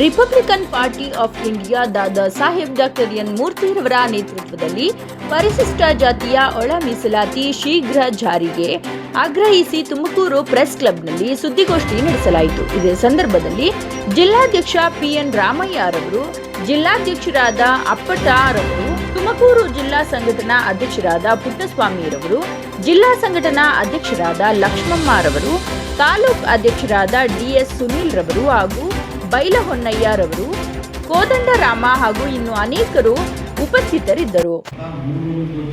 Republican party of India Dada Saheb doctor N ಮೂರ್ತಿರವರ ನೇತೃತ್ವದಲ್ಲಿ ಪರಿಶಿಷ್ಟ ಜಾತಿಯ ಒಳ ಮೀಸಲಾತಿ ಶೀಘ್ರ ಜಾರಿಗೆ ಆಗ್ರಹಿಸಿ ತುಮಕೂರು ಪ್ರೆಸ್ ಕ್ಲಬ್ನಲ್ಲಿ ಸುದ್ದಿಗೋಷ್ಠಿ ನಡೆಸಲಾಯಿತು. ಇದೇ ಸಂದರ್ಭದಲ್ಲಿ ಜಿಲ್ಲಾಧ್ಯಕ್ಷ ಪಿಎನ್ ರಾಮಯ್ಯರವರು ಜಿಲ್ಲಾಧ್ಯಕ್ಷರಾದ ಅಪ್ಪಟಾರವರು ತುಮಕೂರು ಜಿಲ್ಲಾ ಸಂಘಟನಾ ಅಧ್ಯಕ್ಷರಾದ ಪುಟ್ಟಸ್ವಾಮಿರವರು ಜಿಲ್ಲಾ ಸಂಘಟನಾ ಅಧ್ಯಕ್ಷರಾದ ಲಕ್ಷ್ಮಮ್ಮರವರು ತಾಲೂಕು ಅಧ್ಯಕ್ಷರಾದ ಡಿಎಸ್ ಸುನೀಲ್ ರವರು ಹಾಗೂ ಬೈಲಹೊನ್ನಯ್ಯರವರು ಕೋದಂಡರಾಮ ಹಾಗೂ ಇನ್ನು ಅನೇಕರು ಉಪಸ್ಥಿತರಿದ್ದರು.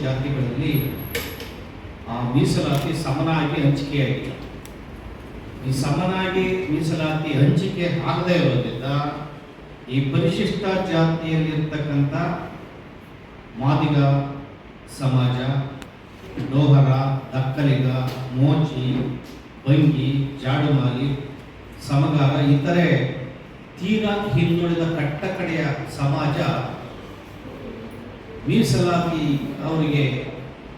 ಜಾತಿಗಳಲ್ಲಿ ಆ ಮೀಸಲಾತಿ ಸಮನಾಗಿ ಹಂಚಿಕೆಯಾಗಿದೆ ಈ ಸಮನಾಗಿ ಮೀಸಲಾತಿ ಹಂಚಿಕೆ ಆಗದೆ ಇರೋದ್ರಿಂದ ಈ ಪರಿಶಿಷ್ಟ ಜಾತಿಯಲ್ಲಿರ್ತಕ್ಕಂಥ ಮಾದಿಗ, ಸಮಾಜ ಡೋಹರ ದಕ್ಕಲಿಗ, ಮೋಚಿ ಬಂಗಿ ಜಾಡುಮಾಲಿ, ಸಮಗಾರ, ಇತರೆ ತೀರಾ ಹಿಂದುಳಿದ ಕಟ್ಟಕಡೆಯ ಸಮಾಜ ಮೀಸಲಾತಿ ಅವರಿಗೆ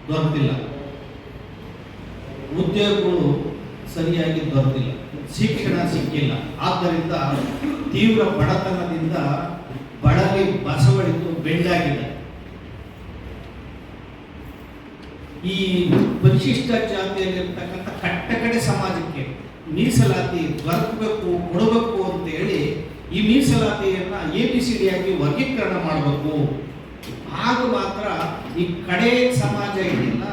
ದೊರೆತಿಲ್ಲ ಉದ್ಯೋಗಗಳು ಸರಿಯಾಗಿ ದೊರೆತಿಲ್ಲ ಶಿಕ್ಷಣ ಸಿಕ್ಕಿಲ್ಲ. ಆದ್ದರಿಂದ ತೀವ್ರ ಬಡತನದಿಂದ ಬಳಲಿ ಬಸವಳಿತು ಬೆಳ್ಳಾಗಿದೆ. ಈ ಪರಿಶಿಷ್ಟ ಜಾತಿಯಲ್ಲಿರ್ತಕ್ಕಂಥ ಕಟ್ಟಕಡೆ ಸಮಾಜಕ್ಕೆ ಮೀಸಲಾತಿ ದೊರಕಬೇಕು, ಕೊಡಬೇಕು ಅಂತ ಹೇಳಿ ಈ ಮೀಸಲಾತಿಯನ್ನ ಎ ಬಿ ಸಿ ಡಿ ಆಗಿ ವರ್ಗೀಕರಣ ಮಾಡಬೇಕು. ಆಗ ಮಾತ್ರ ಈ ಕಡೆ ಸಮಾಜ ಇದೆಯಲ್ಲ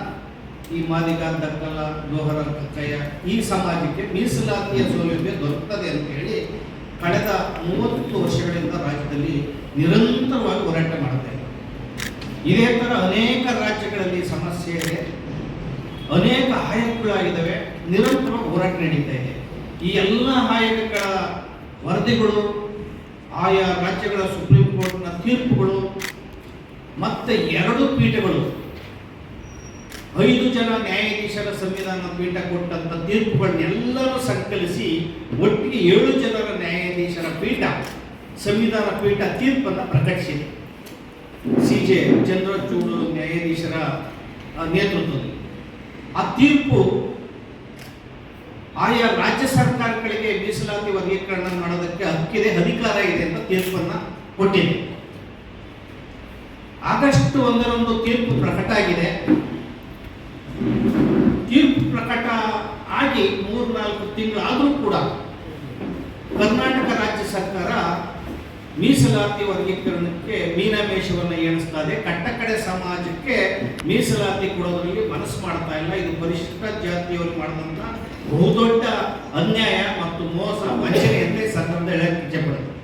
ಈ ಮಾದಿಗ ದಕ್ಕಲ, ಲೋಹರ ಕಕ್ಕಯ್ಯ ಈ ಸಮಾಜಕ್ಕೆ ಮೀಸಲಾತಿಯ ಸೌಲಭ್ಯ ದೊರಕುತ್ತದೆ ಅಂತ ಹೇಳಿ ಕಳೆದ ಮೂವತ್ತು ವರ್ಷಗಳಿಂದ ರಾಜ್ಯದಲ್ಲಿ ನಿರಂತರವಾಗಿ ಹೋರಾಟ ಮಾಡ್ತಾ ಇದೇ ಥರ ಅನೇಕ ರಾಜ್ಯಗಳಲ್ಲಿ ಸಮಸ್ಯೆ ಇದೆ, ಅನೇಕ ಆಯೋಗಗಳಾಗಿದ್ದಾವೆ ನಿರಂತರ ಹೋರಾಟ ನಡೀತಾ ಇದೆ. ಈ ಎಲ್ಲ ಆಯಕಗಳ ವರದಿಗಳು ಆಯಾ ರಾಜ್ಯಗಳ ಸುಪ್ರೀಂ ಕೋರ್ಟ್ನ ತೀರ್ಪುಗಳು, ಮತ್ತೆ ಎರಡು ಪೀಠಗಳು. ಐದು ಜನ ನ್ಯಾಯಾಧೀಶರ ಸಂವಿಧಾನ ಪೀಠ ಕೊಟ್ಟಂತ ತೀರ್ಪುಗಳನ್ನೆಲ್ಲರೂ ಸಂಕಲಿಸಿ ಒಟ್ಟಿಗೆ ಏಳು ಜನರ ನ್ಯಾಯಾಧೀಶರ ಪೀಠ, ಸಂವಿಧಾನ ಪೀಠ ತೀರ್ಪನ್ನು ಪ್ರಕಟಿಸಿದೆ. ಸಿ ಜೆ ಚಂದ್ರಚೂಡು ನ್ಯಾಯಾಧೀಶರ ನೇತೃತ್ವದಲ್ಲಿ. ಆ ತೀರ್ಪು ಆಯಾ ರಾಜ್ಯ ಸರ್ಕಾರಗಳಿಗೆ ಮೀಸಲಾತಿ ವರ್ಗೀಕರಣ ಮಾಡೋದಕ್ಕೆ ಹಕ್ಕಿದೆ, ಅಧಿಕಾರ ಇದೆ ಅಂತ ತೀರ್ಪನ್ನ ಕೊಟ್ಟಿದೆ. ಆಗಸ್ಟ್ ಒಂದರಂದು ತೀರ್ಪು ಪ್ರಕಟ ಆಗಿದೆ. ತೀರ್ಪು ಪ್ರಕಟ ಆಗಿ ಮೂರ್ನಾಲ್ಕು ತಿಂಗಳು ಆದರೂ ಕೂಡ ಕರ್ನಾಟಕ ರಾಜ್ಯ ಸರ್ಕಾರ ಮೀಸಲಾತಿ ವರ್ಗೀಕರಣಕ್ಕೆ ಮೀನಾಮೇಷವನ್ನು ಎಣಿಸ್ತಾ ಇದೆ. ಕಟ್ಟಕಡೆ ಸಮಾಜಕ್ಕೆ ಮೀಸಲಾತಿ ಕೊಡೋದ್ರಲ್ಲಿ ಮನಸ್ಸು ಮಾಡ್ತಾ ಇಲ್ಲ. ಇದು ಪರಿಶಿಷ್ಟ ಜಾತಿಯವರು ಮಾಡಿದಂತ ಬಹುದೊಡ್ಡ ಅನ್ಯಾಯ ಮತ್ತು ಮೋಸ ವಂಚನೆ ಅಂತ ಸಂದರ್ಭದಲ್ಲಿ ಹೇಳಕ್ಕೆ ಇಚ್ಛೆಪಡುತ್ತೆ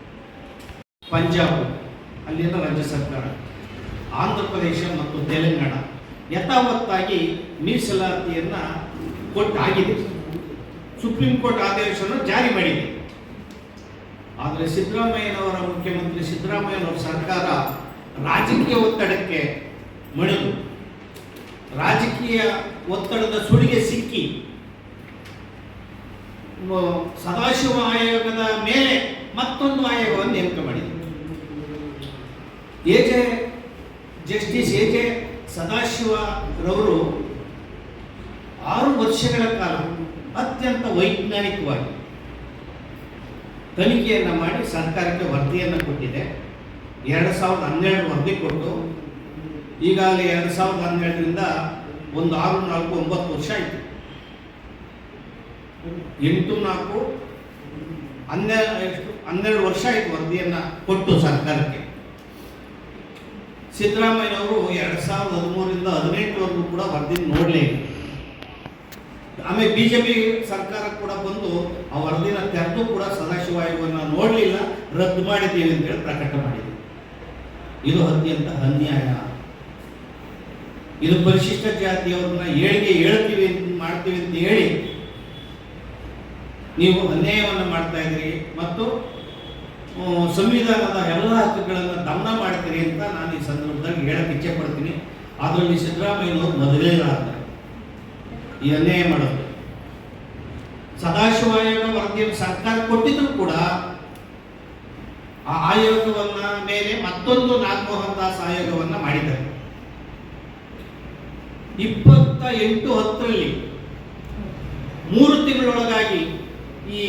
ಪಂಜಾಬ್ ಅಲ್ಲಿನ ರಾಜ್ಯ ಸರ್ಕಾರ, ಆಂಧ್ರ ಪ್ರದೇಶ ಮತ್ತು ತೆಲಂಗಾಣ ಯಥಾವತ್ತಾಗಿ ಮೀಸಲಾತಿಯನ್ನ ಕೊಟ್ಟಾಗಿದೆ ಸುಪ್ರೀಂ ಕೋರ್ಟ್ ಆದೇಶವನ್ನು ಜಾರಿ ಮಾಡಿದೆ. ಆದರೆ ಸಿದ್ದರಾಮಯ್ಯನವರ ಮುಖ್ಯಮಂತ್ರಿ ಸಿದ್ದರಾಮಯ್ಯನವರ ಸರ್ಕಾರ ರಾಜಕೀಯ ಒತ್ತಡಕ್ಕೆ ಮಣಿದು. ರಾಜಕೀಯ ಒತ್ತಡದ ಸುಳಿಗೆ ಸಿಕ್ಕಿ ಸದಾಶಿವ ಆಯೋಗದ ಮೇಲೆ ಮತ್ತೊಂದು ಆಯೋಗವನ್ನು ನೇಮಕ ಮಾಡಿದೆ A J justice A J ಸದಾಶಿವರವರು ಆರು ವರ್ಷಗಳ ಕಾಲ ಅತ್ಯಂತ ವೈಜ್ಞಾನಿಕವಾಗಿ ತನಿಖೆಯನ್ನು ಮಾಡಿ ಸರ್ಕಾರಕ್ಕೆ ವರದಿಯನ್ನು ಕೊಟ್ಟಿದೆ. ಎರಡು ಸಾವಿರದ ಹನ್ನೆರಡು ವರದಿ ಕೊಟ್ಟು ಈಗಾಗಲೇ ಎರಡು ಸಾವಿರದ ಹನ್ನೆರಡರಿಂದ ಒಂದು ಆರು ನಾಲ್ಕು ಒಂಬತ್ತು ವರ್ಷ ಆಯಿತು. ಎಂಟು ನಾಲ್ಕು ಹನ್ನೆರಡು ಹನ್ನೆರಡು ವರ್ಷ ಆಯಿತು ವರದಿಯನ್ನು ಕೊಟ್ಟು ಸರ್ಕಾರಕ್ಕೆ. ಸಿದ್ದರಾಮಯ್ಯನವರು ಎರಡು ಸಾವಿರದ ಹದಿಮೂರರಿಂದ ಹದಿನೆಂಟರವರೆಗೂ ಕೂಡ ವರದಿ ನೋಡಲೇ ಆಮೇಲೆ ಬಿಜೆಪಿ ಸರ್ಕಾರ ಕೂಡ ಬಂದು ಆ ವರದಿನ ತೆರೆದು ಕೂಡ ಸದಾಶಿವ ಆಯೋಗವನ್ನು ನೋಡಲಿಲ್ಲ, ರದ್ದು ಮಾಡಿದ್ದೀವಿ ಅಂತ ಹೇಳಿ ಪ್ರಕಟ ಮಾಡಿದೆ ಇದು ಅತ್ಯಂತ ಅನ್ಯಾಯ. ಇದು ಪರಿಶಿಷ್ಟ ಜಾತಿಯವ್ರನ್ನ ಏಳಿಗೆ ಹೇಳ್ತೀವಿ ಮಾಡ್ತೀವಿ ಅಂತ ಹೇಳಿ ನೀವು ಅನ್ಯಾಯವನ್ನು ಮಾಡ್ತಾ ಇದ್ದೀರಿ ಮತ್ತು ಸಂವಿಧಾನದ ಎಲ್ಲ ಹಕ್ಕುಗಳನ್ನು ದಮನ ಮಾಡ್ತೀರಿ ಅಂತ ನಾನು ಈ ಸಂದರ್ಭದಲ್ಲಿ ಹೇಳಕ್ಕೆ ಇಚ್ಛೆ ಪಡ್ತೀನಿ ಅದರಲ್ಲಿ ಸಿದ್ದರಾಮಯ್ಯನವರು ಮೊದಲೇನಾದ ಈ ಅನ್ಯಾಯ ಮಾಡೋದು. ಸದಾಶಿವ ಆಯೋಗ ವರದಿಯನ್ನು ಸರ್ಕಾರ ಕೊಟ್ಟಿದ್ರು ಕೂಡ ಆ ಆಯೋಗವನ್ನ ಮೇಲೆ ಮತ್ತೊಂದು ನಾಗಮೋಹನ್ ದಾಸ್ ಆಯೋಗವನ್ನ ಮಾಡಿದ್ದಾರೆ. ಇಪ್ಪತ್ತ ಎಂಟು ಹತ್ತರಲ್ಲಿ ಮೂರು ತಿಂಗಳೊಳಗಾಗಿ ಈ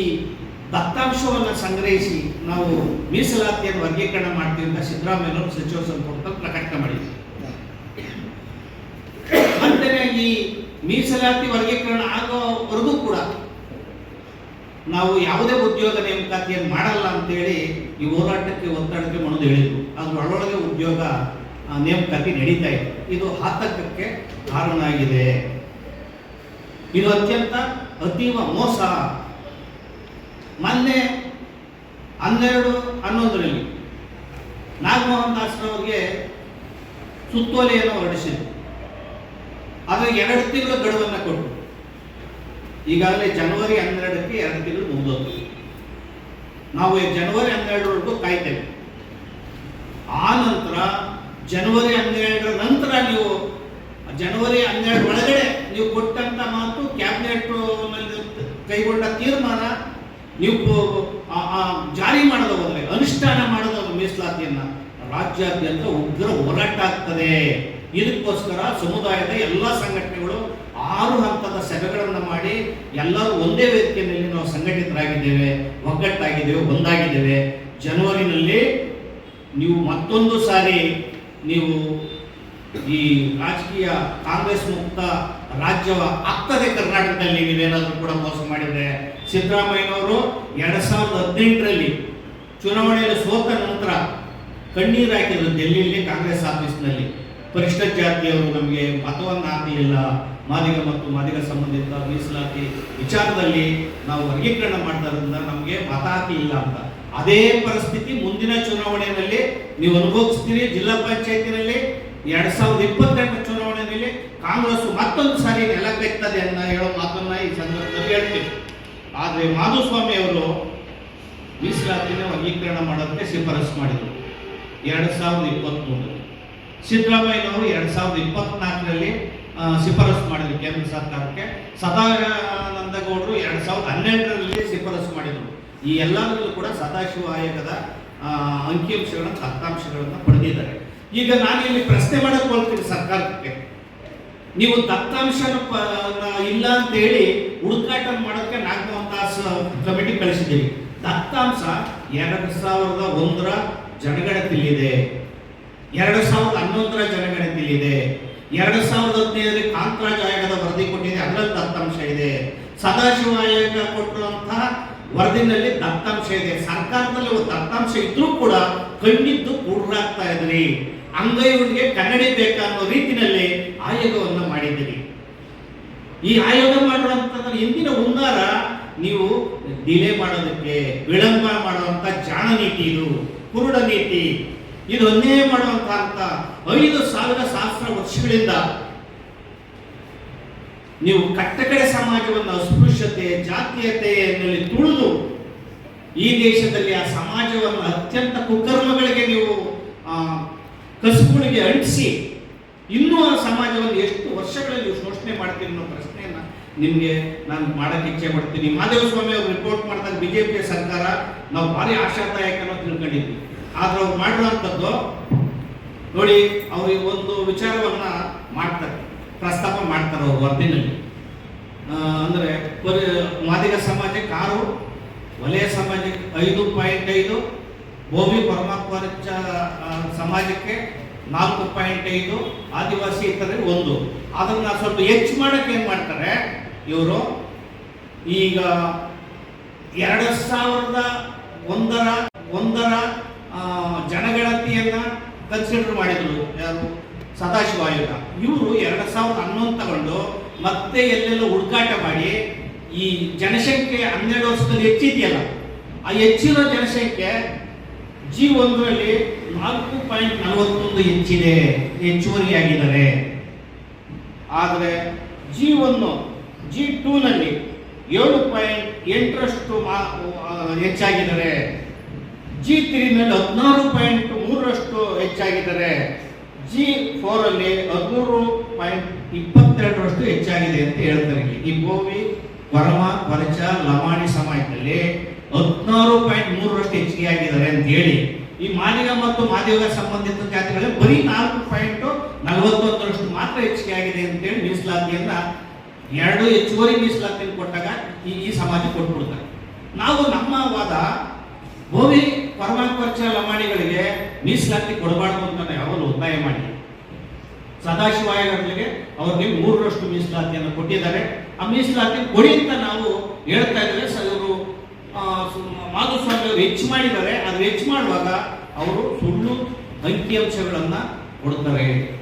ದತ್ತಾಂಶವನ್ನು ಸಂಗ್ರಹಿಸಿ ನಾವು ಮೀಸಲಾತಿಯನ್ನು ವರ್ಗೀಕರಣ ಮಾಡ್ತೀವಿ ಅಂತ ಸಿದ್ದರಾಮಯ್ಯನವರು ಸಚಿವ ಸಂಪುಟದಲ್ಲಿ ಪ್ರಕಟಣೆ ಮಾಡಿದ್ರು. ಮತ್ತೆ ಈ ಮೀಸಲಾತಿ ವರ್ಗೀಕರಣ ಆಗೋವರೆಗೂ ಕೂಡ ನಾವು ಯಾವುದೇ ಉದ್ಯೋಗ ನೇಮಕಾತಿಯನ್ನು ಮಾಡಲ್ಲ ಅಂತೇಳಿ ಈ ಹೋರಾಟಕ್ಕೆ ಒತ್ತಡಕ್ಕೆ ಮನದು ಹೇಳಿದ್ರು. ಅದ್ರ ಒಳೊಳಗೆ ಉದ್ಯೋಗ ನೇಮಕಾತಿ ನಡೀತಾ ಇದೆ. ಇದು ಆತಂಕಕ್ಕೆ ಕಾರಣ ಆಗಿದೆ ಇದು ಅತ್ಯಂತ ಅತೀವ ಮೋಸ ಮೊನ್ನೆ ಹನ್ನೆರಡು, ಹನ್ನೊಂದರಲ್ಲಿ ನಾಗಮೋಹನ್ ದಾಸ್ರವ್ರಿಗೆ ಸುತ್ತೋಲೆಯನ್ನು ಹೊರಡಿಸಿದ್ರು. ಅದು ಎರಡು ತಿಂಗಳು ಗಡುವನ್ನು ಕೊಟ್ಟರು. ಈಗಾಗಲೇ ಜನವರಿ ಹನ್ನೆರಡಕ್ಕೆ ಎರಡು ತಿಂಗಳು ಮುಗಿದೋದು ನಾವು ಜನವರಿ ಹನ್ನೆರಡರವರೆಗೂ ಕಾಯ್ತೇವೆ. ಆ ನಂತರ ಜನವರಿ ಹನ್ನೆರಡರ ನಂತರ ನೀವು ಜನವರಿ ಹನ್ನೆರಡು ಒಳಗಡೆ ನೀವು ಕೊಟ್ಟಂತ ಮಾತು ಕ್ಯಾಬಿನೆಟ್ ಕೈಗೊಂಡ ತೀರ್ಮಾನ ನೀವು ಜಾರಿ ಮಾಡೋದು ಹೋದ್ರೆ ಅನುಷ್ಠಾನ ಮಾಡದ ಮೀಸಲಾತಿಯನ್ನು. ರಾಜ್ಯಾದ್ಯಂತ ಉಗ್ರ ಹೋರಾಟ ಆಗ್ತದೆ. ಇದಕ್ಕೋಸ್ಕರ ಸಮುದಾಯದ ಎಲ್ಲ ಸಂಘಟನೆಗಳು ಆರು ಹಂತದ ಸಭೆಗಳನ್ನು ಮಾಡಿ ಎಲ್ಲರೂ ಒಂದೇ ವೇದಿಕೆಯಲ್ಲಿ ನಾವು ಸಂಘಟಿತರಾಗಿದ್ದೇವೆ, ಒಗ್ಗಟ್ಟಾಗಿದ್ದೇವೆ, ಒಂದಾಗಿದ್ದೇವೆ. ಜನವರಿನಲ್ಲಿ ನೀವು ಮತ್ತೊಂದು ಸಾರಿ ನೀವು ಈ ರಾಜಕೀಯ ಕಾಂಗ್ರೆಸ್ ಮುಕ್ತ ರಾಜ್ಯವ ಆಗ್ತದೆ ಕರ್ನಾಟಕದಲ್ಲಿ ನೀವೇನಾದ್ರೂ ಕೂಡ ಮೋಸ ಮಾಡಿದ್ರೆ ಸಿದ್ದರಾಮಯ್ಯನವರು ಎರಡ್ ಸಾವಿರದ ಹದಿನೆಂಟರಲ್ಲಿ ಚುನಾವಣೆಯಲ್ಲಿ ಸೋತ ನಂತರ ಕಣ್ಣೀರು ಹಾಕಿದ್ರು ಡೆಲ್ಲಿಯಲ್ಲಿ ಕಾಂಗ್ರೆಸ್ ಆಫೀಸ್ನಲ್ಲಿ. ಪರಿಷ್ಠ ಜಾತಿಯವರು ನಮಗೆ ಮತವನ್ನು ಇಲ್ಲ ಮಾದಿಗ ಮತ್ತು ಮಾದಿಗ ಸಂಬಂಧಿತ ಮೀಸಲಾತಿ ವಿಚಾರದಲ್ಲಿ ನಾವು ವರ್ಗೀಕರಣ ಮಾಡಿದ್ರಿಂದ ನಮಗೆ ಮತ ಇಲ್ಲ ಅಂತ. ಅದೇ ಪರಿಸ್ಥಿತಿ ಮುಂದಿನ ಚುನಾವಣೆಯಲ್ಲಿ ನೀವು ಅನುಭವಿಸ್ತೀರಿ. ಜಿಲ್ಲಾ ಪಂಚಾಯತಿನಲ್ಲಿ ಎರಡ್ ಸಾವಿರದ ಇಪ್ಪತ್ತೆಂಟು ಚುನಾವಣೆಯಲ್ಲಿ ಕಾಂಗ್ರೆಸ್ ಮತ್ತೊಂದು ಸಾರಿ ನೆಲಕ್ಕೆತ್ತದೆ ಅಂತ ಹೇಳೋ ಮಾತನ್ನ ಈ ಸಂದರ್ಭದಲ್ಲಿ ಆದ್ರೆ ಮಾಧುಸ್ವಾಮಿ ಅವರು ಮೀಸಲಾತಿನ ವರ್ಗೀಕರಣ ಮಾಡೋದಕ್ಕೆ ಶಿಫಾರಸು ಮಾಡಿದರು. ಎರಡು ಸಾವಿರದ ಇಪ್ಪತ್ತ್ಮೂರರಲ್ಲಿ ಸಿದ್ದರಾಮಯ್ಯನವರು ಎರಡು ಸಾವಿರದ ಇಪ್ಪತ್ನಾಲ್ಕರಲ್ಲಿ ಶಿಫಾರಸು ಮಾಡಿದ್ರು ಕೇಂದ್ರ ಸರ್ಕಾರಕ್ಕೆ. ಸದಾನಂದ ಗೌಡರು ಎರಡು ಸಾವಿರದ ಹನ್ನೆರಡರಲ್ಲಿ ಶಿಫಾರಸು ಮಾಡಿದರು. ಈ ಎಲ್ಲದರಲ್ಲೂ ಕೂಡ ಸದಾಶಿವ ಆಯೋಗದ ಅಂಕಿಅಂಶಗಳನ್ನು ದತ್ತಾಂಶಗಳನ್ನು ಪಡೆದಿದ್ದಾರೆ. ಈಗ ನಾನು ಇಲ್ಲಿ ಪ್ರಶ್ನೆ ಮಾಡಕ್ಕೆ ಹೋಗ್ತೀನಿ ಸರ್ಕಾರಕ್ಕೆ. ನೀವು ದತ್ತಾಂಶ ಇಲ್ಲ ಅಂತ ಹೇಳಿ ಹುಡುಕಾಟ ಮಾಡೋಕ್ಕೆ ನಾಲ್ಕು ಒಂದು ತಾಸು ಕಮಿಟಿ ಕಳಿಸಿದ್ದೀವಿ. ದತ್ತಾಂಶ ಎರಡು ಸಾವಿರದ ಒಂದರ ಜನಗಣತಿಲಿದೆ ಎರಡು ಸಾವಿರದ ಹನ್ನೊಂದರ ಜನಗಣತಿಲಿದೆ ಎರಡು ಸಾವಿರದ ಹದಿನೈದರಲ್ಲಿ ಕಾಂತರಾಜ್ ಆಯೋಗದ ವರದಿ ಕೊಟ್ಟಿದೆ. ಅದರಲ್ಲಿ ದತ್ತಾಂಶ ಇದೆ. ಸದಾಶಿವ ಆಯೋಗ ಕೊಟ್ಟಿರುವಂತಹ ವರದಿನಲ್ಲಿ ದತ್ತಾಂಶ ಇದೆ. ಸರ್ಕಾರದಲ್ಲಿ ಒಂದು ದತ್ತಾಂಶ ಇದ್ರೂ ಕೂಡ ಕಣ್ಣಿದ್ದು ಕೂಡ್ರಾಗ್ತಾ ಇದ್ರಿ. ಅಂಗೈಗಳಿಗೆ ಕನ್ನಡಿ ಅನ್ನೋ ರೀತಿಯಲ್ಲಿ ಆಯೋಗವನ್ನು ಮಾಡಿದ್ದೀರಿ. ಈ ಆಯೋಗ ಮಾಡುವಂತಂದ್ರೆ ಹಿಂದಿನ ಹುನ್ನಾರ ನೀವು ಡಿಲೇ ಮಾಡೋದಕ್ಕೆ, ವಿಳಂಬ ಮಾಡುವಂತ ಜಾಣ ನೀತಿ ಇದು, ಕುರುಡ ನೀತಿ. ಇದು ಅನ್ಯಾಯ ಮಾಡುವಂತ ಐದು ಸಾವಿರ ಸಹಸ್ರ ವರ್ಷಗಳಿಂದ ನೀವು ಕಟ್ಟಕಡೆ ಸಮಾಜವನ್ನು ಅಸ್ಪೃಶ್ಯತೆ ಜಾತೀಯತೆಯಲ್ಲಿ ತುಳಿದು ಈ ದೇಶದಲ್ಲಿ ಆ ಸಮಾಜವನ್ನು ಅತ್ಯಂತ ಕುಕರ್ಮಗಳಿಗೆ ನೀವು ಕಸುಗಳಿಗೆ ಅಂಟಿಸಿ ಇನ್ನೂ ಆ ಸಮಾಜವನ್ನು ಎಷ್ಟು ವರ್ಷಗಳಲ್ಲಿ ನೀವು ಶೋಷಣೆ ಮಾಡ್ತೀರಿ ಅನ್ನೋ ಪ್ರಶ್ನೆಯನ್ನ ನಿಮಗೆ ನಾನು ಮಾಡಕ್ಕೆ ಇಚ್ಛೆ ಪಡ್ತೀನಿ. ಮಾದೇವಸ್ವಾಮಿ ಅವರು ರಿಪೋರ್ಟ್ ಮಾಡಿದಾಗ ಬಿಜೆಪಿಯ ಸರ್ಕಾರ ನಾವು ಭಾರಿ ಆಶಾದಾಯಕ ಅನ್ನೋ ತಿಳ್ಕೊಂಡಿದ್ವಿ. ಆದ್ರೆ ಅವ್ರು ಮಾಡುವಂಥದ್ದು ನೋಡಿ ಅವ್ರಿಗೆ ಒಂದು ವಿಚಾರವನ್ನ ಮಾಡ್ತಾರೆ. ಪ್ರಸ್ತಾಪ ಮಾಡ್ತಾರೆ ಅವ್ರ ವರದಿನಲ್ಲಿ ಅಂದರೆ ಪರಿ- ಮಾದಿಗ ಸಮಾಜಕ್ಕೆ ಆರು ವಲಯ ಸಮಾಜಕ್ಕೆ ಐದು ಪಾಯಿಂಟ್ ಐದು, ಭೂಮಿ ಪರಮಾತ್ಮರಿಚ ಸಮಾಜಕ್ಕೆ ನಾಲ್ಕು ಪಾಯಿಂಟ್ ಐದು, ಆದಿವಾಸಿ ಇತರರಿಗೆ ಒಂದು. ಅದನ್ನು ಸ್ವಲ್ಪ ಹೆಚ್ಚು ಮಾಡೋಕ್ಕೆ ಏನು ಮಾಡ್ತಾರೆ ಇವರು? ಈಗ ಎರಡು ಸಾವಿರದ ಒಂದರ ಒಂದರ ಜನಗಣತಿಯನ್ನ ಕನ್ಸಿಡರ್ ಮಾಡಿದ್ರು ಯಾರು? ಸದಾಶಿವ ಆಯೋಗ ಇವರು ಎರಡು ಸಾವಿರದ ಹನ್ನೊಂದು ತಗೊಂಡು ಮತ್ತೆ ಎಲ್ಲೆಲ್ಲೋ ಹುಡುಕಾಟ ಮಾಡಿ ಈ ಜನಸಂಖ್ಯೆ ಹನ್ನೆರಡು ವರ್ಷದಲ್ಲಿ ಹೆಚ್ಚಿದೆಯಲ್ಲ, ಆ ಹೆಚ್ಚಿರೋ ಜನಸಂಖ್ಯೆ ಜಿ ಒಂದರಲ್ಲಿ ನಾಲ್ಕು ಪಾಯಿಂಟ್ ನಲವತ್ತೊಂದು ಹೆಚ್ಚಿದೆ, ಹೆಚ್ಚುವರಿಯಾಗಿದ್ದಾರೆ. ಆದರೆ ಜಿ ಒಂದು, ಜಿ ಟೂನಲ್ಲಿ ಏಳು ಪಾಯಿಂಟ್ ಎಂಟರಷ್ಟು ಹೆಚ್ಚಾಗಿದ್ದಾರೆ. ಜಿ ತ್ರೀನಲ್ಲಿ ಹದಿನಾರು ಪಾಯಿಂಟ್ ಮೂರರಷ್ಟು ಹೆಚ್ಚಾಗಿದ್ದಾರೆ. ಜಿ ಫೋರಲ್ಲಿ ಹದಿಮೂರು ಪಾಯಿಂಟ್ ಇಪ್ಪತ್ತೆರಡರಷ್ಟು ಹೆಚ್ಚಾಗಿದೆ ಅಂತ ಹೇಳ್ತಾರೆ. ಈ ಭೂಮಿ ಪರಮ ಪರಿಚ ಲಮಾಣಿ ಸಮಾಜದಲ್ಲಿ ಹದಿನಾರು ಪಾಯಿಂಟ್ ಮೂರರಷ್ಟು ಹೆಚ್ಚಿಗೆ ಆಗಿದ್ದಾರೆ ಅಂತ ಹೇಳಿ ಈ ಮಾಲಿಗ ಮತ್ತು ಮಾದಿಗ ಸಂಬಂಧಿತ ಜಾತಿಗಳಲ್ಲಿ ಬರೀ ನಾಲ್ಕು ಪಾಯಿಂಟ್ ನಲವತ್ತೊಂದರಷ್ಟು ಮಾತ್ರ ಹೆಚ್ಚಿಗೆ ಆಗಿದೆ ಅಂತ ಹೇಳಿ ಮೀಸಲಾತಿಯನ್ನ ಎರಡು ಹೆಚ್ಚುವರಿ ಮೀಸಲಾತಿಯನ್ನು ಕೊಟ್ಟಾಗ ಈ ಈ ಸಮಾಜ ಕೊಟ್ಬಿಡ್ತಾರೆ ನಾವು ನಮ್ಮ ವಾದ ಭೂಮಿ ಪರಮಾತ್ಮರ್ಚ ಲಮಾಣಿಗಳಿಗೆ ಮೀಸಲಾತಿ ಕೊಡಬಾರ್ದು ಅಂತ ನಾನು ಯಾವಾಗಲೂ ಒತ್ತಾಯ ಮಾಡಿ. ಸದಾಶಿವಾಯಗಳಿಗೆ ಅವ್ರಿಗೆ ಮೂರರಷ್ಟು ಮೀಸಲಾತಿಯನ್ನು ಕೊಟ್ಟಿದ್ದಾರೆ. ಆ ಮೀಸಲಾತಿ ಕೊಡಿ ಅಂತ ನಾವು ಹೇಳ್ತಾ ಸ- ಇವರು ಮಾಧುಸ್ವಾಮಿ ಅವರು ಹೆಚ್ಚು ಮಾಡಿದ್ದಾರೆ. ಅದು ಹೆಚ್ಚು ಮಾಡುವಾಗ ಅವರು ಸುಳ್ಳು ಅಂಕಿಅಂಶಗಳನ್ನ ಕೊಡ್ತಾರೆ.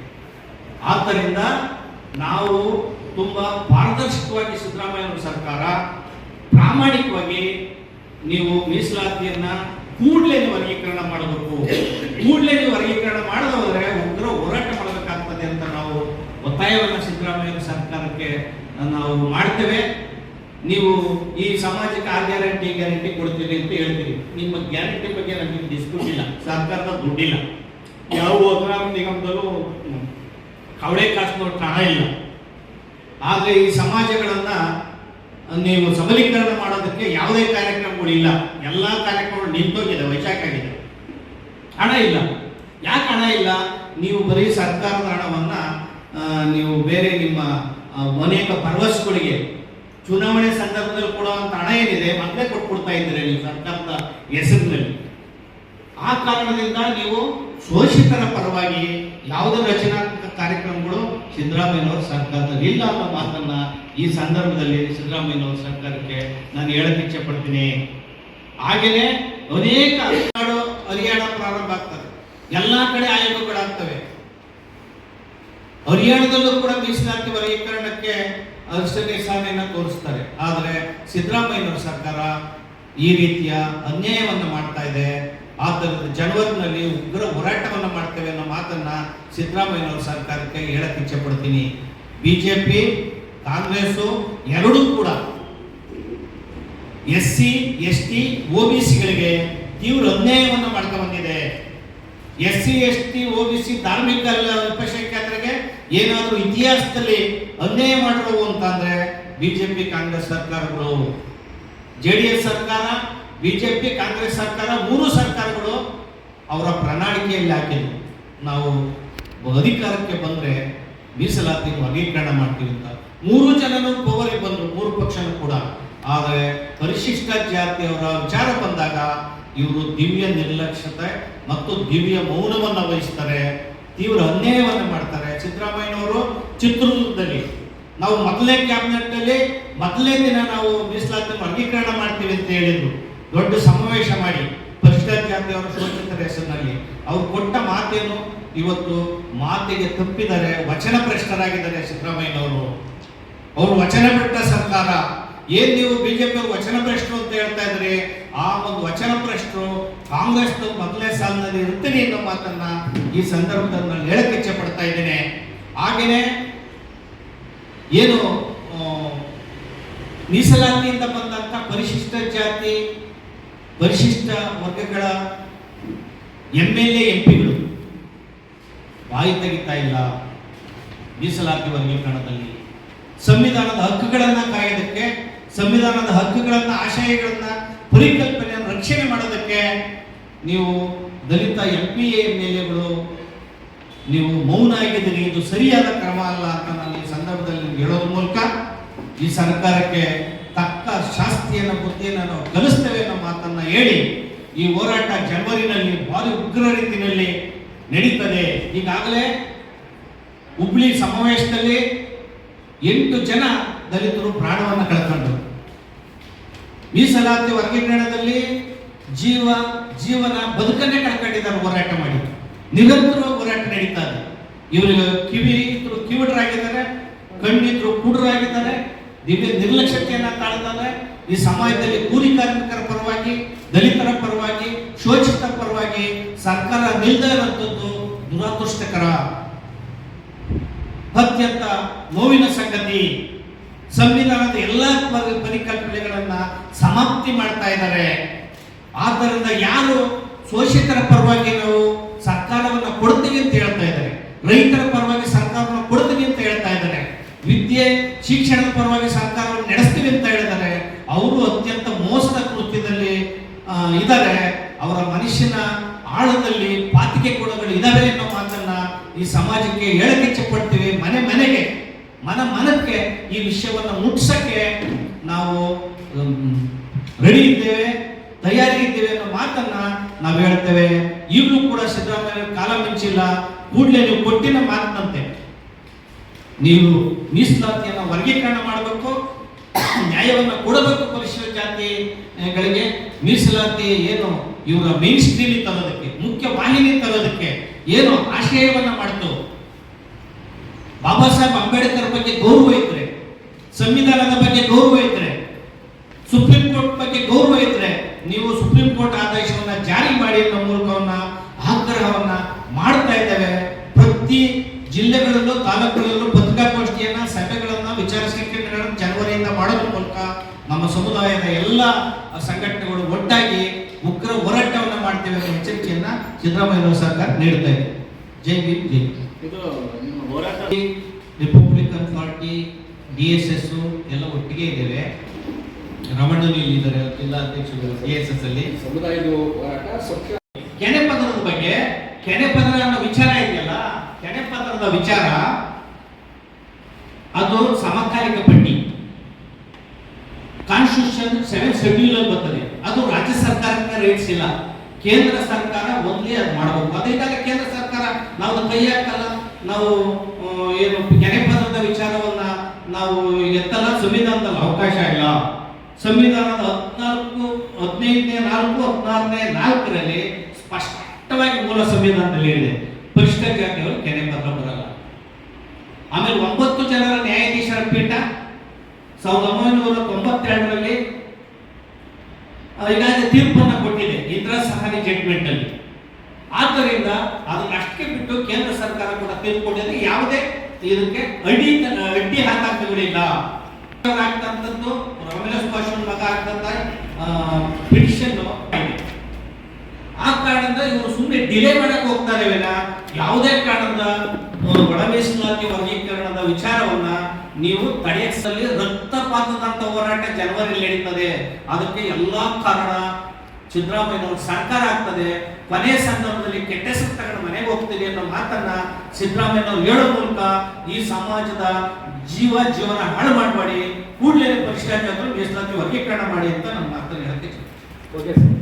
ಆದ್ದರಿಂದ ನಾವು ತುಂಬಾ ಪಾರದರ್ಶಕವಾಗಿ ಸಿದ್ದರಾಮಯ್ಯ ಅವರ ಸರ್ಕಾರ ಪ್ರಾಮಾಣಿಕವಾಗಿ ನೀವು ಮೀಸಲಾತಿಯನ್ನ ಕೂಡಲೇ ವರ್ಗೀಕರಣ ಮಾಡಬೇಕು. ಕೂಡಲೇ ನೀವು ವರ್ಗೀಕರಣ ಮಾಡದೆ ಹೋದ್ರೆ ಉಗ್ರ ಹೋರಾಟ ಮಾಡಬೇಕಾಗ್ತದೆ ಅಂತ ನಾವು ಒತ್ತಾಯವನ್ನು ಸಿದ್ದರಾಮಯ್ಯ ಸರ್ಕಾರಕ್ಕೆ ನಾವು ಮಾಡ್ತೇವೆ. ನೀವು ಈ ಸಮಾಜಕ್ಕೆ ಆ ಗ್ಯಾರಂಟಿ ಗ್ಯಾರಂಟಿ ಕೊಡ್ತೀರಿ ಅಂತ ಹೇಳ್ತೀರಿ. ನಿಮ್ಮ ಗ್ಯಾರಂಟಿ ಬಗ್ಗೆ ನಮಗೆ ಡಿಸ್ಕೂಟ್ ಇಲ್ಲ. ಸರ್ಕಾರದ ದುಡ್ಡಿಲ್ಲ. ಯಾವ ಅಗ್ರಾಮ ನಿಗಮದಲ್ಲೂ ಕವಡೆ ಕಾಸಿನಷ್ಟು ಹಣ ಇಲ್ಲ. ಆದರೆ ಈ ಸಮಾಜಗಳನ್ನ ನೀವು ಸಬಲೀಕರಣ ಮಾಡೋದಕ್ಕೆ ಯಾವುದೇ ಕಾರ್ಯಕ್ರಮಗಳು ಇಲ್ಲ. ಎಲ್ಲ ಕಾರ್ಯಕ್ರಮಗಳು ನಿಂತೋಗಿದೆ ವೈಶಾಖಾಗಿದೆ ಹಣ ಇಲ್ಲ. ಯಾಕೆ ಹಣ ಇಲ್ಲ? ನೀವು ಬರೀ ಸರ್ಕಾರದ ಹಣವನ್ನ ನೀವು ಬೇರೆ ನಿಮ್ಮ ಅನೇಕ ಭರವಸೆಗಳಿಗೆ ಚುನಾವಣೆ ಸಂದರ್ಭದಲ್ಲಿ ಕೊಡುವಂತ ಹಣ ಏನಿದೆ, ಮತ್ತೆ ಕೊಟ್ಕೊಡ್ತಾ ಇದ್ದೀರಿ ನೀವು ಸರ್ಕಾರದ ಹೆಸರಿನಲ್ಲಿ. ಆ ಕಾರಣದಿಂದ ನೀವು ಶೋಷಿತರ ಪರವಾಗಿ ಯಾವುದೇ ರಚನಾತ್ಮಕ ಕಾರ್ಯಕ್ರಮಗಳು ಸಿದ್ದರಾಮಯ್ಯನವರ ಸರ್ಕಾರದಲ್ಲಿ ಇಲ್ಲ ಅನ್ನೋ ಮಾತನ್ನ ಈ ಸಂದರ್ಭದಲ್ಲಿ ಸಿದ್ದರಾಮಯ್ಯನವರ ಸರ್ಕಾರಕ್ಕೆ ನಾನು ಹೇಳಕ್ಕೆ ಇಚ್ಛೆ ಪಡ್ತೀನಿ. ಹಾಗೇನೆ ಅನೇಕ ಹರಿಯಾಣ ಪ್ರಾರಂಭ ಆಗ್ತದೆ. ಎಲ್ಲಾ ಕಡೆ ಆಯೋಗಗಳಾಗ್ತವೆ ಹರಿಯಾಣದಲ್ಲೂ ಕೂಡ ಮೀಸಲಾತಿ ವರ್ಗೀಕರಣಕ್ಕೆ ಅಷ್ಟಕ್ಕೆ ಸಾಧನೆಯನ್ನ ತೋರಿಸ್ತಾರೆ. ಆದರೆ ಸಿದ್ದರಾಮಯ್ಯನವರ ಸರ್ಕಾರ ಈ ರೀತಿಯ ಅನ್ಯಾಯವನ್ನ ಮಾಡ್ತಾ ಇದೆ. ಆದ್ದರಿಂದ ಜನವರಿನಲ್ಲಿ ಉಗ್ರ ಹೋರಾಟವನ್ನು ಮಾಡ್ತೇವೆ ಅನ್ನೋ ಮಾತನ್ನ ಸಿದ್ದರಾಮಯ್ಯನವರ ಸರ್ಕಾರಕ್ಕೆ ಹೇಳಕ್ಕೆ ಇಚ್ಛೆ ಪಡ್ತೀನಿ. ಬಿಜೆಪಿ ಕಾಂಗ್ರೆಸ್ ಎರಡೂ ಕೂಡ S C S T O B ಸಿಗಳಿಗೆ ತೀವ್ರ ಅನ್ಯಾಯವನ್ನು ಮಾಡ್ತಾ ಬಂದಿದೆ. S C, S T O B C, ಧಾರ್ಮಿಕ ಅಲ್ಪಸಂಖ್ಯಾತರಿಗೆ ಏನಾದರೂ ಇತಿಹಾಸದಲ್ಲಿ ಅನ್ಯಾಯ ಮಾಡಿರೋ ಅಂತಂದ್ರೆ ಬಿಜೆಪಿ ಕಾಂಗ್ರೆಸ್ ಸರ್ಕಾರಗಳು. ಜೆ ಡಿ ಎಸ್ ಸರ್ಕಾರ ಬಿಜೆಪಿ ಕಾಂಗ್ರೆಸ್ ಸರ್ಕಾರ, ಮೂರು ಸರ್ಕಾರಗಳು ಅವರ ಪ್ರಣಾಳಿಕೆಯಲ್ಲಿ ಹಾಕಿದ್ರು ನಾವು ಅಧಿಕಾರಕ್ಕೆ ಬಂದ್ರೆ ಮೀಸಲಾತಿ ವರ್ಗೀಕರಣ ಮಾಡ್ತೀವಿ ಅಂತ. ಮೂರು ಜನನು ಪವರಿಗೆ ಬಂದರು, ಮೂರು ಪಕ್ಷನೂ ಕೂಡ. ಆದರೆ ಪರಿಶಿಷ್ಟ ಜಾತಿಯವರ ವಿಚಾರ ಬಂದಾಗ ಇವರು ದಿವ್ಯ ನಿರ್ಲಕ್ಷ್ಯತೆ ಮತ್ತು ದಿವ್ಯ ಮೌನವನ್ನು ವಹಿಸ್ತಾರೆ. ತೀವ್ರ ಅನ್ಯಾಯವನ್ನು ಮಾಡ್ತಾರೆ. ಸಿದ್ದರಾಮಯ್ಯನವರು ಚಿತ್ರದುರ್ಗದಲ್ಲಿ, ನಾವು ಮೊದಲೇ ಕ್ಯಾಬಿನೆಟ್ ಅಲ್ಲಿ ಮೊದಲನೇ ದಿನ ನಾವು ಮೀಸಲಾತಿ ವರ್ಗೀಕರಣ ಮಾಡ್ತೀವಿ ಅಂತ ಹೇಳಿದ್ರು. ದೊಡ್ಡ ಸಮಾವೇಶ ಮಾಡಿ ಪರಿಶಿಷ್ಟ ಜಾತಿಯವರ ಶೋಷಿತರ ಹೆಸರಿನಲ್ಲಿ ಅವ್ರು ಕೊಟ್ಟ ಮಾತೇನು? ಇವತ್ತು ಮಾತಿಗೆ ತಪ್ಪಿದ್ದಾರೆ ವಚನ ಭ್ರಷ್ಟರಾಗಿದ್ದಾರೆ ಸಿದ್ದರಾಮಯ್ಯನವರು. ಅವರು ವಚನ ಬಿಟ್ಟ ಸರ್ಕಾರ. ಏನ್ ನೀವು ಬಿಜೆಪಿ ಅವರು ವಚನ ಭ್ರಷ್ಟರು ಅಂತ ಹೇಳ್ತಾ ಇದ್ರಿ, ಆ ಒಂದು ವಚನ ಭ್ರಷ್ಟರು ಕಾಂಗ್ರೆಸ್ ಮೊದಲೇ ಸಾಲಿನಲ್ಲಿ ಇರ್ತೀನಿ ಅನ್ನೋ ಮಾತನ್ನ ಈ ಸಂದರ್ಭದಲ್ಲಿ ನಾನು ಹೇಳಕ್ ಇಚ್ಛೆ ಪಡ್ತಾ ಇದ್ದೇನೆ. ಹಾಗೇನೆ, ಏನು ಮೀಸಲಾತಿಯಿಂದ ಬಂದಂತ ಪರಿಶಿಷ್ಟ ಜಾತಿ, ಪರಿಶಿಷ್ಟ ವರ್ಗಗಳ ಎಂ ಎಲ್ ಎ ಎಂಪಿಗಳು ಬಾಯಿ ತೆಗಿತಾ ಇಲ್ಲ ಮೀಸಲಾತಿ ವರ್ಗೀಕರಣದಲ್ಲಿ. ಸಂವಿಧಾನದ ಹಕ್ಕುಗಳನ್ನ ಕಾಯೋದಕ್ಕೆ ಸಂವಿಧಾನದ ಹಕ್ಕುಗಳನ್ನ, ಆಶಯಗಳನ್ನ, ಪರಿಕಲ್ಪನೆಯನ್ನು ರಕ್ಷಣೆ ಮಾಡೋದಕ್ಕೆ ನೀವು Dalit M P M L ಎಗಳು ನೀವು ಮೌನ ಆಗಿದ್ದೀರಿ ಇದು ಸರಿಯಾದ ಕ್ರಮ ಅಲ್ಲ ಅಂತ ನಾನು ಈ ಸಂದರ್ಭದಲ್ಲಿ ಹೇಳೋದ್ರ ಮೂಲಕ ಈ ಸರ್ಕಾರಕ್ಕೆ ತಕ್ಕ ಶಾಸ್ತಿಯನ್ನು, ಬುದ್ಧಿಯನ್ನು ನಾವು ಕಲಿಸ್ತೇವೆ ಅನ್ನೋ ಮಾತನ್ನ ಹೇಳಿ ಈ ಹೋರಾಟ ಜನವರಿನಲ್ಲಿ, ಭಾರಿ ಉಗ್ರ ರೀತಿಯಲ್ಲಿ ನಡೀತದೆ. ಈಗಾಗಲೇ ಹುಬ್ಳಿ ಸಮಾವೇಶದಲ್ಲಿ ಎಂಟು ಜನ ದಲಿತರು ಪ್ರಾಣವನ್ನು ಕಳ್ಕೊಂಡ್ರು. ಮೀಸಲಾತಿ ವರ್ಗೀಕರಣದಲ್ಲಿ ಜೀವ, ಜೀವನ ಬದುಕನ್ನೇ ಕಳ್ಕೊಂಡಿದ್ದಾರೆ ಹೋರಾಟ ಮಾಡಿ. ನಿರಂತರ ಹೋರಾಟ ನಡೀತಾ ಇದೆ. ಇವರಿಗೆ ಕಿವಿ ಇದ್ರು ಕಿವಿಡ್ರಾಗಿದ್ದಾರೆ, ಕಣ್ಣಿದ್ರು ಕುಡ್ರಾಗಿದ್ದಾರೆ, ದಿವ್ಯ ನಿರ್ಲಕ್ಷ್ಯತೆಯನ್ನ ತಾಳ್ತಾರೆ. ಈ ಸಮಾಜದಲ್ಲಿ ಕೂಲಿ ಕಾರ್ಮಿಕರ ಪರವಾಗಿ, ದಲಿತರ ಪರವಾಗಿ, ಶೋಷಿತ ಪರವಾಗಿ ಸರ್ಕಾರ ನಿಲ್ದ ಇರುವಂಥದ್ದು ದುರಾದೃಷ್ಟಕರ ಅತ್ಯಂತ ನೋವಿನ ಸಂಗತಿ. ಸಂವಿಧಾನದ ಎಲ್ಲ ಪರಿ- ಪರಿಕಲ್ಪನೆಗಳನ್ನ ಸಮಾಪ್ತಿ ಮಾಡ್ತಾ ಇದ್ದಾರೆ. ಆದ್ದರಿಂದ ಯಾರು ಶೋಷಿತರ ಪರವಾಗಿ ನಾವು ಸರ್ಕಾರವನ್ನು ಕೊಡ್ತೀವಿ ಅಂತ ಹೇಳ್ತಾ ಇದ್ದಾರೆ. ರೈತರ ಪರವಾಗಿ ಸರ್ಕಾರವನ್ನು ಕೊಡ್ತೀವಿ ಅಂತ ಹೇಳ್ತಾ ಇದ್ದಾರೆ. ವಿದ್ಯೆ, ಶಿಕ್ಷಣದ ಪರವಾಗಿ ಸರ್ಕಾರವನ್ನು ನಡೆಸ್ತೀವಿ ಅಂತ ಹೇಳಿದ್ದಾರೆ. ಅವರು ಅತ್ಯಂತ ಮೋಸದ ಕೃತ್ಯದಲ್ಲಿ ಇದ್ದಾರೆ. ಅವರ ಮನುಷ್ಯನ ಆಳದಲ್ಲಿ ಪಾತಿಕೆ ಗುಣಗಳು ಇದಾವೆ ಅನ್ನೋ ಮಾತನ್ನ ಈ ಸಮಾಜಕ್ಕೆ ಹೇಳಕ್ಕೆ ಪಡ್ತೀವಿ ಮನೆ ಮನೆಗೆ, ಮನ ಮನಕ್ಕೆ ಈ ವಿಷಯವನ್ನು ಮುಟ್ಸಕ್ಕೆ ನಾವು ರೆಡಿ ಇದ್ದೇವೆ, ತಯಾರಿ ಇದ್ದೇವೆ ಅನ್ನೋ ಮಾತನ್ನ ನಾವು ಹೇಳ್ತೇವೆ. ಈಗಲೂ ಕೂಡ ಸಿದ್ದರಾಮಯ್ಯ ಕಾಲ ಮಿಂಚಿಲ್ಲ. ಕೂಡಲೇ ನೀವು ಕೊಟ್ಟಿನ ಮಾತಿನಂತೆ. ನೀವು ಮೀಸಲಾತಿಯನ್ನು ವರ್ಗೀಕರಣ ಮಾಡಬೇಕು, ನ್ಯಾಯವನ್ನು ಕೊಡಬೇಕು ಪರಿಶೀಲ ಜಾತಿಗಳಿಗೆ. ಮೀಸಲಾತಿ ಏನು ಇವರ ಮೇನ್ ಸ್ಟ್ರೀಮ್ ತರೋದಕ್ಕೆ, ಮುಖ್ಯ ವಾಹಿನಿ ತರೋದಕ್ಕೆ ಏನು ಆಶಯವನ್ನ ಮಾಡ್ತು? ಬಾಬಾ ಸಾಹೇಬ್ ಅಂಬೇಡ್ಕರ್ ಬಗ್ಗೆ ಗೌರವ ಇದ್ರೆ, ಸಂವಿಧಾನದ ಬಗ್ಗೆ ಗೌರವ ಇದ್ರೆ ಸುಪ್ರೀಂ ಕೋರ್ಟ್ ಬಗ್ಗೆ ಗೌರವ ಇದ್ರೆ ನೀವು ಸುಪ್ರೀಂ ಕೋರ್ಟ್ ಆದೇಶವನ್ನ ಜಾರಿ ಮಾಡಿ ಅನ್ನೋ ಮೂಲಕವನ್ನ ಆಗ್ರಹವನ್ನ ಮಾಡ್ತಾ ಇದ್ದೇವೆ. ಪ್ರತಿ ಜಿಲ್ಲೆಗಳಲ್ಲೂ ತಾಲೂಕುಗಳಲ್ಲೂ ಪತ್ರಿಕಾಗೋಷ್ಠಿಯನ್ನ ಸಭೆಗಳನ್ನ ವಿಚಾರ ಸಂಕಿರಣಗಳನ್ನು ಜನವರಿಯಿಂದ ಮಾಡುವ ಮೂಲಕ ನಮ್ಮ ಸಮುದಾಯದ ಎಲ್ಲ ಸಂಘಟನೆಗಳು ಒಟ್ಟಾಗಿ ಉಗ್ರ ಹೋರಾಟವನ್ನ ಮಾಡ್ತೇವೆ ಅನ್ನೋ ಎಚ್ಚರಿಕೆಯನ್ನ ಸಿದ್ದರಾಮಯ್ಯ ಸರ್ಕಾರ ನೀಡ್ತಾ ಇದೆ. ಜೈ ಭೀಮ್ ಜೈ ಇದು ನಿಮ್ಮ ಹೋರಾಟ. Republican party D S S ಎಲ್ಲ ಒಟ್ಟಿಗೆ ಇದ್ದೇವೆ. ರಮಣನು ಇದ್ದಾರೆ ಜಿಲ್ಲಾ ಅಧ್ಯಕ್ಷರು ಎಸ್ ಅಲ್ಲಿ. ಸಮುದಾಯದ ಹೋರಾಟ ಸ್ವಚ್ಛ ಕೆನೆ ಪದರದ ಬಗ್ಗೆ ಕೆನೆ ಪದರ ಅನ್ನೋ ವಿಚಾರ ಇದೆಯಲ್ಲ? ಕೆನೆ ಪದರದ ವಿಚಾರ ಅದು ಸಮಕಾಲಿಕ ಪಟ್ಟಿ. ಕಾನ್ಸ್ಟಿಟ್ಯೂಷನ್ ಸೆವೆನ್ ಶೆಡ್ಯೂಲ್ ಅಲ್ಲಿ ಬರ್ತದೆ. ಅದು ರಾಜ್ಯ ಸರ್ಕಾರಕ್ಕೆ ರೈಟ್ಸ್ ಇಲ್ಲ. ಕೇಂದ್ರ ಸರ್ಕಾರ ಒಂದೇ ಅದು ಮಾಡಬೇಕು. ಅದಕ್ಕಾಗಿ ಕೇಂದ್ರ ಸರ್ಕಾರ ನಾವು ಕೈ ಹಾಕಲ್ಲ. ನಾವು ಏನು ಕೆನೆ ಪದರದ ವಿಚಾರವನ್ನ ನಾವು ಎತ್ತಲ್ಲ ಸಂವಿಧಾನದಲ್ಲಿ ಅವಕಾಶ ಇಲ್ಲ. ಸಂವಿಧಾನದ ಹದಿನಾಲ್ಕು, ಹದಿನೈದನೇ ನಾಲ್ಕು, ಹದಿನಾರನೇ ನಾಲ್ಕರಲ್ಲಿ ಸ್ಪಷ್ಟವಾಗಿ ಮೂಲ ಸಂವಿಧಾನದಲ್ಲಿ ಇದೆ ಪರಿಷ್ಠ ಜಾತಿಯವರು ಕೆನೆ ಪತ್ರ ಬರಲ್ಲ. ಆಮೇಲೆ ಒಂಬತ್ತು ಜನರ ನ್ಯಾಯಾಧೀಶರ ಪೀಠ ಸಾವಿರದ ಒಂಬೈನೂರ ತೊಂಬತ್ತೆರಡರಲ್ಲಿ ಈಗಾಗಲೇ ತೀರ್ಪನ್ನು ಕೊಟ್ಟಿದೆ ಇಂದಿರಾ ಸಹಾನಿ ಜಡ್ಮೆಂಟ್ ಅಲ್ಲಿ ಆದ್ದರಿಂದ ಅದನ್ನು ಅಷ್ಟಕ್ಕೆ ಬಿಟ್ಟು ಕೇಂದ್ರ ಸರ್ಕಾರ ಕೂಡ ತೀರ್ಪು ಕೊಟ್ಟಿದೆ. ಯಾವುದೇ ಇದಕ್ಕೆ ಅಡ್ಡಿ ಅಡ್ಡಿ ಹಾಕಾಕಗಳಿಲ್ಲ ಆಗ್ತಂಥದ್ದು ರಮೇಶ್ ಪಾಶ್ವನ್ ಮಗ ಆಗ್ತಂತ ಪಿಟಿಷನ್ ಆ ಕಾರಣದಿಂದ ಇವರು ಸುಮ್ಮನೆ ಡಿಲೇ ಮಾಡಕ್ ಹೋಗ್ತಾರೆ ವಿನ ಯಾವುದೇ ಕಾರಣದ ಒಳ ಮೀಸಲಾತಿ ವರ್ಗೀಕರಣದ ವಿಚಾರವನ್ನ ನೀವು ತಡೆಯಲ್ಲಿ ರಕ್ತಪಾತದಂತ ಹೋರಾಟ ಜನವರಿಯಲ್ಲಿ ನಡೀತದೆ. ಅದಕ್ಕೆ ಎಲ್ಲಾ ಕಾರಣ ಸಿದ್ದರಾಮಯ್ಯನವ್ರ ಸರ್ಕಾರ ಆಗ್ತದೆ ಕೊನೆ ಸಂದರ್ಭದಲ್ಲಿ ಕೆಟ್ಟ ಹೆಸರು ಮನೆಗೆ ಹೋಗ್ತೀರಿ ಅನ್ನೋ ಮಾತನ್ನ ಸಿದ್ದರಾಮಯ್ಯನವ್ರು ಹೇಳೋ ಮೂಲಕ ಈ ಸಮಾಜದ ಜೀವ ಜೀವನ ಹಾಳು ಮಾಡಬೇಡಿ, ಕೂಡಲೇ ಪರಿಷ್ಕಾರ ಮೀಸಲಾತಿ ವರ್ಗೀಕರಣ ಮಾಡಿ ಅಂತ ನಮ್ಮ ಮಾತನ್ನು ಹೇಳಕ್ಕೆ ಓಕೆ ಸರ್